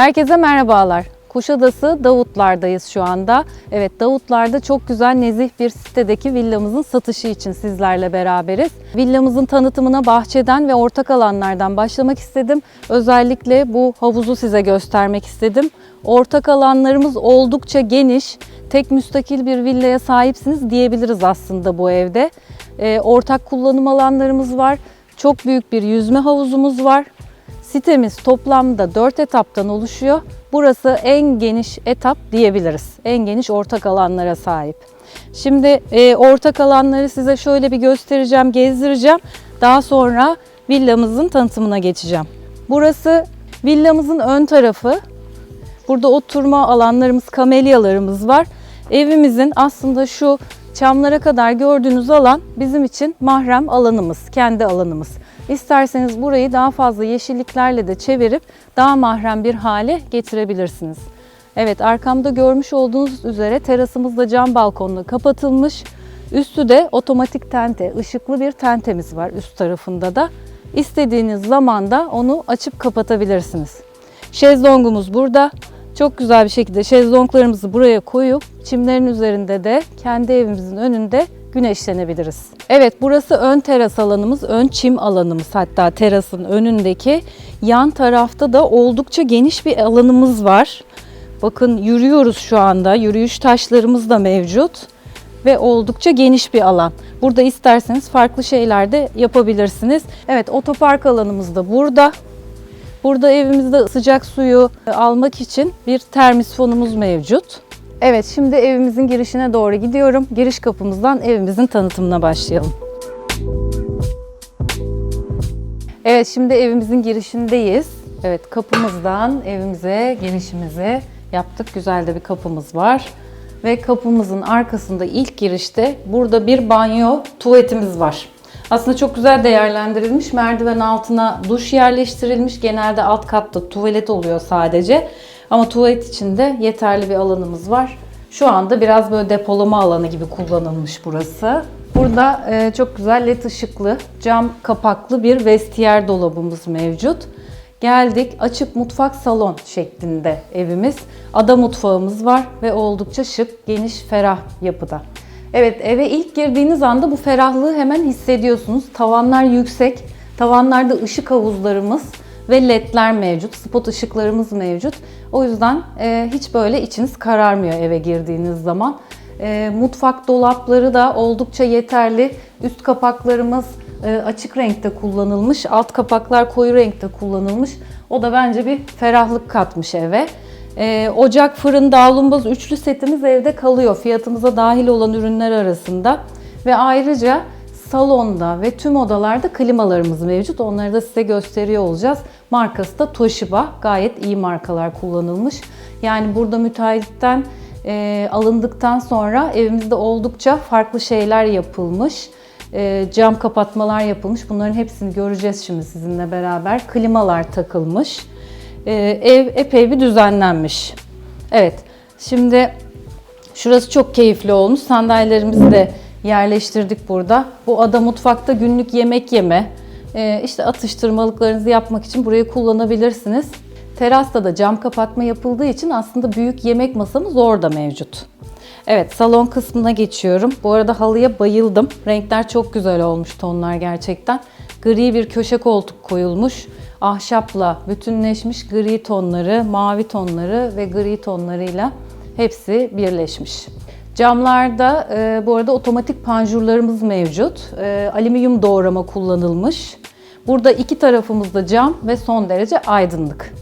Herkese merhabalar. Kuşadası Davutlar'dayız şu anda. Evet Davutlar'da çok güzel nezih bir sitedeki villamızın satışı için sizlerle beraberiz. Villamızın tanıtımına bahçeden ve ortak alanlardan başlamak istedim. Özellikle bu havuzu size göstermek istedim. Ortak alanlarımız oldukça geniş. Tek müstakil bir villaya sahipsiniz diyebiliriz aslında bu evde. Ee, ortak kullanım alanlarımız var. Çok büyük bir yüzme havuzumuz var. Sitemiz toplamda 4 etaptan oluşuyor. Burası en geniş etap diyebiliriz. En geniş ortak alanlara sahip. Şimdi e, ortak alanları size şöyle bir göstereceğim, gezdireceğim. Daha sonra villamızın tanıtımına geçeceğim. Burası villamızın ön tarafı. Burada oturma alanlarımız, kamelyalarımız var. Evimizin aslında şu çamlara kadar gördüğünüz alan bizim için mahrem alanımız, kendi alanımız. İsterseniz burayı daha fazla yeşilliklerle de çevirip daha mahrem bir hale getirebilirsiniz. Evet arkamda görmüş olduğunuz üzere terasımız da cam balkonla kapatılmış. Üstü de otomatik tente, ışıklı bir tentemiz var üst tarafında da. İstediğiniz zaman da onu açıp kapatabilirsiniz. Şezlongumuz burada. Çok güzel bir şekilde şezlonglarımızı buraya koyup çimlerin üzerinde de kendi evimizin önünde güneşlenebiliriz. Evet burası ön teras alanımız, ön çim alanımız hatta terasın önündeki. Yan tarafta da oldukça geniş bir alanımız var. Bakın yürüyoruz şu anda. Yürüyüş taşlarımız da mevcut ve oldukça geniş bir alan. Burada isterseniz farklı şeyler de yapabilirsiniz. Evet otopark alanımız da burada. Burada evimizde sıcak suyu almak için bir termisfonumuz mevcut. Evet şimdi evimizin girişine doğru gidiyorum. Giriş kapımızdan evimizin tanıtımına başlayalım. Evet şimdi evimizin girişindeyiz. Evet kapımızdan evimize girişimizi yaptık. Güzel de bir kapımız var. Ve kapımızın arkasında ilk girişte burada bir banyo tuvaletimiz var. Aslında çok güzel değerlendirilmiş. Merdiven altına duş yerleştirilmiş. Genelde alt katta tuvalet oluyor sadece. Ama tuvalet için de yeterli bir alanımız var. Şu anda biraz böyle depolama alanı gibi kullanılmış burası. Burada e, çok güzel led ışıklı, cam kapaklı bir vestiyer dolabımız mevcut. Geldik açık mutfak salon şeklinde evimiz. Ada mutfağımız var ve oldukça şık, geniş, ferah yapıda. Evet eve ilk girdiğiniz anda bu ferahlığı hemen hissediyorsunuz. Tavanlar yüksek, tavanlarda ışık havuzlarımız ve ledler mevcut, spot ışıklarımız mevcut. O yüzden e, hiç böyle içiniz kararmıyor eve girdiğiniz zaman. E, mutfak dolapları da oldukça yeterli. Üst kapaklarımız e, açık renkte kullanılmış, alt kapaklar koyu renkte kullanılmış. O da bence bir ferahlık katmış eve. Ee, ocak, fırın, davlumbaz üçlü setimiz evde kalıyor. Fiyatımıza dahil olan ürünler arasında. Ve ayrıca salonda ve tüm odalarda klimalarımız mevcut. Onları da size gösteriyor olacağız. Markası da Toshiba. Gayet iyi markalar kullanılmış. Yani burada müteahhitten e, alındıktan sonra evimizde oldukça farklı şeyler yapılmış. E, cam kapatmalar yapılmış. Bunların hepsini göreceğiz şimdi sizinle beraber. Klimalar takılmış. Ee, ev epey bir düzenlenmiş. Evet, şimdi şurası çok keyifli olmuş. Sandalyelerimizi de yerleştirdik burada. Bu ada mutfakta günlük yemek yeme, e, işte atıştırmalıklarınızı yapmak için burayı kullanabilirsiniz. Terasta da cam kapatma yapıldığı için aslında büyük yemek masamız orada mevcut. Evet salon kısmına geçiyorum. Bu arada halıya bayıldım. Renkler çok güzel olmuş tonlar gerçekten. Gri bir köşe koltuk koyulmuş. Ahşapla bütünleşmiş gri tonları, mavi tonları ve gri tonlarıyla hepsi birleşmiş. Camlarda e, bu arada otomatik panjurlarımız mevcut. E, alüminyum doğrama kullanılmış. Burada iki tarafımızda cam ve son derece aydınlık.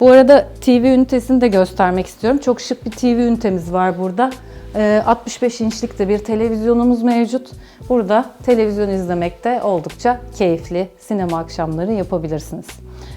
Bu arada TV ünitesini de göstermek istiyorum. Çok şık bir TV ünitemiz var burada. 65 inçlik de bir televizyonumuz mevcut. Burada televizyon izlemekte oldukça keyifli sinema akşamları yapabilirsiniz.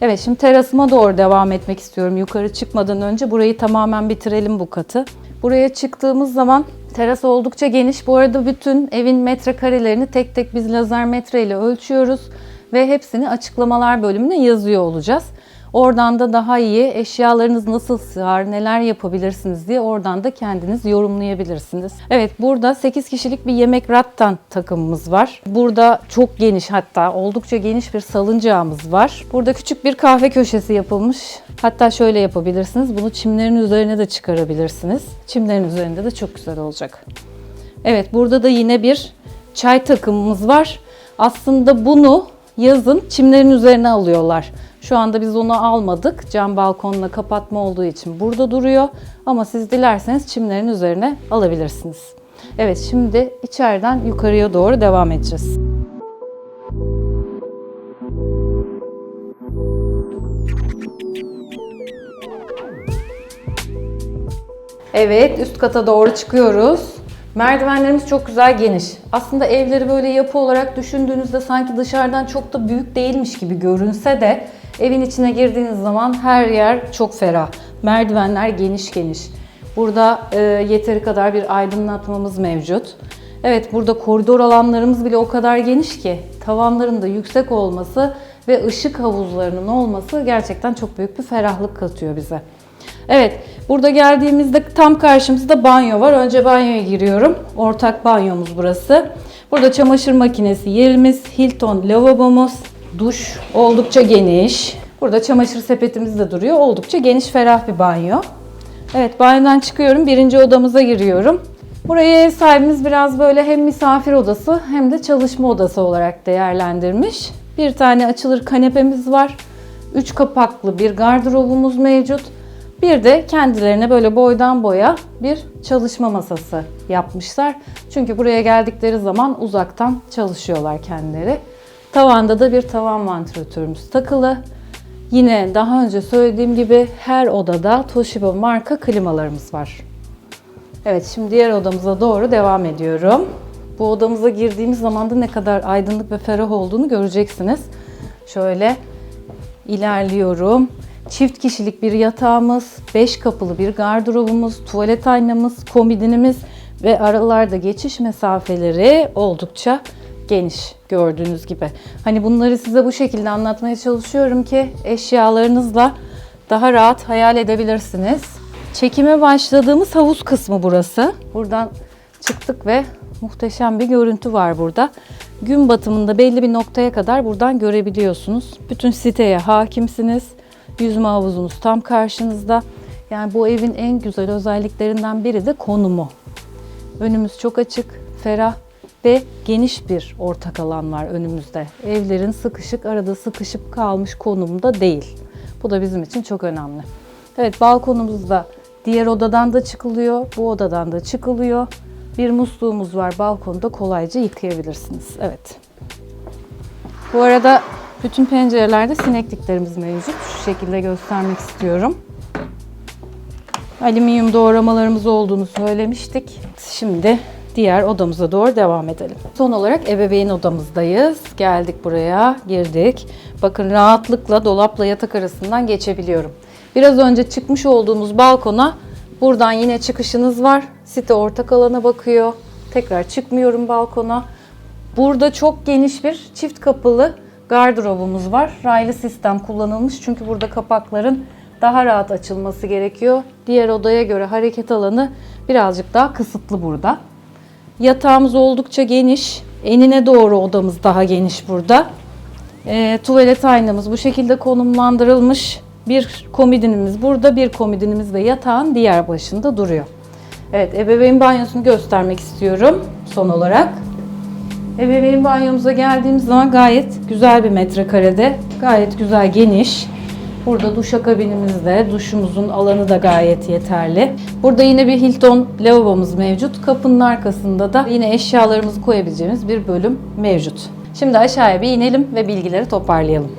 Evet şimdi terasıma doğru devam etmek istiyorum. Yukarı çıkmadan önce burayı tamamen bitirelim bu katı. Buraya çıktığımız zaman teras oldukça geniş. Bu arada bütün evin metrekarelerini tek tek biz lazer metre ile ölçüyoruz ve hepsini açıklamalar bölümüne yazıyor olacağız. Oradan da daha iyi eşyalarınız nasıl sığar, neler yapabilirsiniz diye oradan da kendiniz yorumlayabilirsiniz. Evet burada 8 kişilik bir yemek rattan takımımız var. Burada çok geniş hatta oldukça geniş bir salıncağımız var. Burada küçük bir kahve köşesi yapılmış. Hatta şöyle yapabilirsiniz. Bunu çimlerin üzerine de çıkarabilirsiniz. Çimlerin üzerinde de çok güzel olacak. Evet burada da yine bir çay takımımız var. Aslında bunu yazın çimlerin üzerine alıyorlar. Şu anda biz onu almadık. Cam balkonla kapatma olduğu için burada duruyor. Ama siz dilerseniz çimlerin üzerine alabilirsiniz. Evet şimdi içeriden yukarıya doğru devam edeceğiz. Evet, üst kata doğru çıkıyoruz. Merdivenlerimiz çok güzel geniş. Aslında evleri böyle yapı olarak düşündüğünüzde sanki dışarıdan çok da büyük değilmiş gibi görünse de evin içine girdiğiniz zaman her yer çok ferah. Merdivenler geniş geniş. Burada e, yeteri kadar bir aydınlatmamız mevcut. Evet burada koridor alanlarımız bile o kadar geniş ki tavanların da yüksek olması ve ışık havuzlarının olması gerçekten çok büyük bir ferahlık katıyor bize. Evet, burada geldiğimizde tam karşımızda banyo var. Önce banyoya giriyorum. Ortak banyomuz burası. Burada çamaşır makinesi yerimiz, Hilton lavabomuz, duş oldukça geniş. Burada çamaşır sepetimiz de duruyor. Oldukça geniş, ferah bir banyo. Evet, banyodan çıkıyorum. Birinci odamıza giriyorum. Burayı ev sahibimiz biraz böyle hem misafir odası hem de çalışma odası olarak değerlendirmiş. Bir tane açılır kanepemiz var. Üç kapaklı bir gardırobumuz mevcut. Bir de kendilerine böyle boydan boya bir çalışma masası yapmışlar. Çünkü buraya geldikleri zaman uzaktan çalışıyorlar kendileri. Tavanda da bir tavan vantilatörümüz takılı. Yine daha önce söylediğim gibi her odada Toshiba marka klimalarımız var. Evet şimdi diğer odamıza doğru devam ediyorum. Bu odamıza girdiğimiz zaman da ne kadar aydınlık ve ferah olduğunu göreceksiniz. Şöyle ilerliyorum. Çift kişilik bir yatağımız, 5 kapılı bir gardırobumuz, tuvalet aynamız, komodinimiz ve aralarda geçiş mesafeleri oldukça geniş gördüğünüz gibi. Hani bunları size bu şekilde anlatmaya çalışıyorum ki eşyalarınızla daha rahat hayal edebilirsiniz. Çekime başladığımız havuz kısmı burası. Buradan çıktık ve muhteşem bir görüntü var burada. Gün batımında belli bir noktaya kadar buradan görebiliyorsunuz. Bütün siteye hakimsiniz. Yüzme havuzunuz tam karşınızda. Yani bu evin en güzel özelliklerinden biri de konumu. Önümüz çok açık, ferah ve geniş bir ortak alan var önümüzde. Evlerin sıkışık, arada sıkışıp kalmış konumda değil. Bu da bizim için çok önemli. Evet balkonumuzda diğer odadan da çıkılıyor, bu odadan da çıkılıyor. Bir musluğumuz var balkonda kolayca yıkayabilirsiniz. Evet. Bu arada bütün pencerelerde sinekliklerimiz mevcut. Şu şekilde göstermek istiyorum. Alüminyum doğramalarımız olduğunu söylemiştik. Şimdi diğer odamıza doğru devam edelim. Son olarak ebeveyn odamızdayız. Geldik buraya, girdik. Bakın rahatlıkla dolapla yatak arasından geçebiliyorum. Biraz önce çıkmış olduğumuz balkona buradan yine çıkışınız var. Site ortak alana bakıyor. Tekrar çıkmıyorum balkona. Burada çok geniş bir çift kapılı gardırobumuz var. Raylı sistem kullanılmış çünkü burada kapakların daha rahat açılması gerekiyor. Diğer odaya göre hareket alanı birazcık daha kısıtlı burada. Yatağımız oldukça geniş. Enine doğru odamız daha geniş burada. E, tuvalet aynamız bu şekilde konumlandırılmış. Bir komodinimiz burada, bir komodinimiz de yatağın diğer başında duruyor. Evet, ebeveyn banyosunu göstermek istiyorum son olarak. Ebeveyn banyomuza geldiğimiz zaman gayet güzel bir metrekarede, gayet güzel geniş. Burada duşakabinimizde, duşumuzun alanı da gayet yeterli. Burada yine bir Hilton lavabomuz mevcut. Kapının arkasında da yine eşyalarımızı koyabileceğimiz bir bölüm mevcut. Şimdi aşağıya bir inelim ve bilgileri toparlayalım.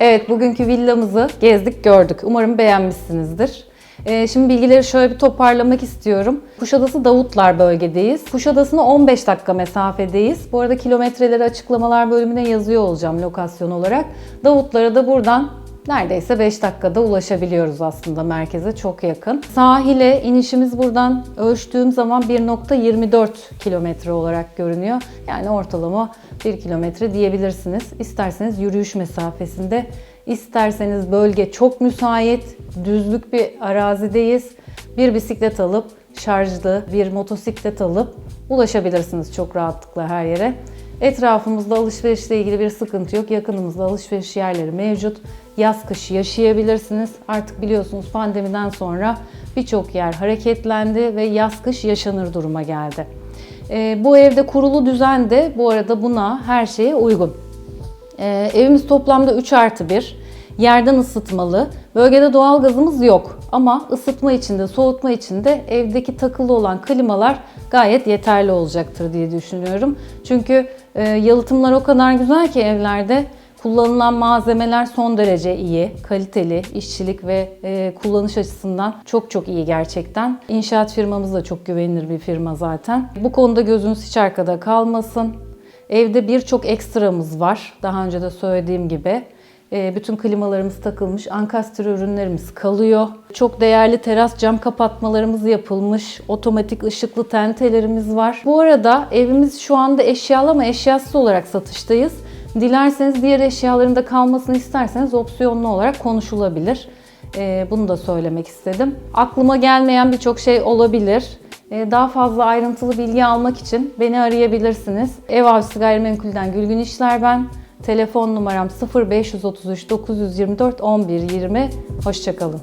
Evet, bugünkü villamızı gezdik, gördük. Umarım beğenmişsinizdir. Ee, şimdi bilgileri şöyle bir toparlamak istiyorum. Kuşadası Davutlar bölgedeyiz. Kuşadası'na 15 dakika mesafedeyiz. Bu arada kilometreleri açıklamalar bölümüne yazıyor olacağım lokasyon olarak. Davutlara da buradan Neredeyse 5 dakikada ulaşabiliyoruz aslında merkeze çok yakın. Sahile inişimiz buradan ölçtüğüm zaman 1.24 kilometre olarak görünüyor. Yani ortalama 1 kilometre diyebilirsiniz. İsterseniz yürüyüş mesafesinde, isterseniz bölge çok müsait, düzlük bir arazideyiz. Bir bisiklet alıp, şarjlı bir motosiklet alıp ulaşabilirsiniz çok rahatlıkla her yere. Etrafımızda alışverişle ilgili bir sıkıntı yok. Yakınımızda alışveriş yerleri mevcut. Yaz kış yaşayabilirsiniz. Artık biliyorsunuz pandemiden sonra birçok yer hareketlendi ve yaz kış yaşanır duruma geldi. Ee, bu evde kurulu düzen de bu arada buna her şeye uygun. Ee, evimiz toplamda 3 artı 1. Yerden ısıtmalı. Bölgede doğal gazımız yok. Ama ısıtma için de soğutma için de evdeki takılı olan klimalar gayet yeterli olacaktır diye düşünüyorum. Çünkü e, yalıtımlar o kadar güzel ki evlerde kullanılan malzemeler son derece iyi, kaliteli, işçilik ve e, kullanış açısından çok çok iyi gerçekten. İnşaat firmamız da çok güvenilir bir firma zaten. Bu konuda gözünüz hiç arkada kalmasın. Evde birçok ekstramız var. Daha önce de söylediğim gibi. E, Bütün klimalarımız takılmış, ankastre ürünlerimiz kalıyor. Çok değerli teras cam kapatmalarımız yapılmış. Otomatik ışıklı tentelerimiz var. Bu arada evimiz şu anda eşyalı ama eşyasız olarak satıştayız. Dilerseniz diğer eşyaların da kalmasını isterseniz opsiyonlu olarak konuşulabilir. E, Bunu da söylemek istedim. Aklıma gelmeyen birçok şey olabilir. Ee, Daha fazla ayrıntılı bilgi almak için beni arayabilirsiniz. Ev Avcısı Gayrimenkul'den Gülgün İşler ben. Telefon numaram 0533 924 1120. Hoşçakalın.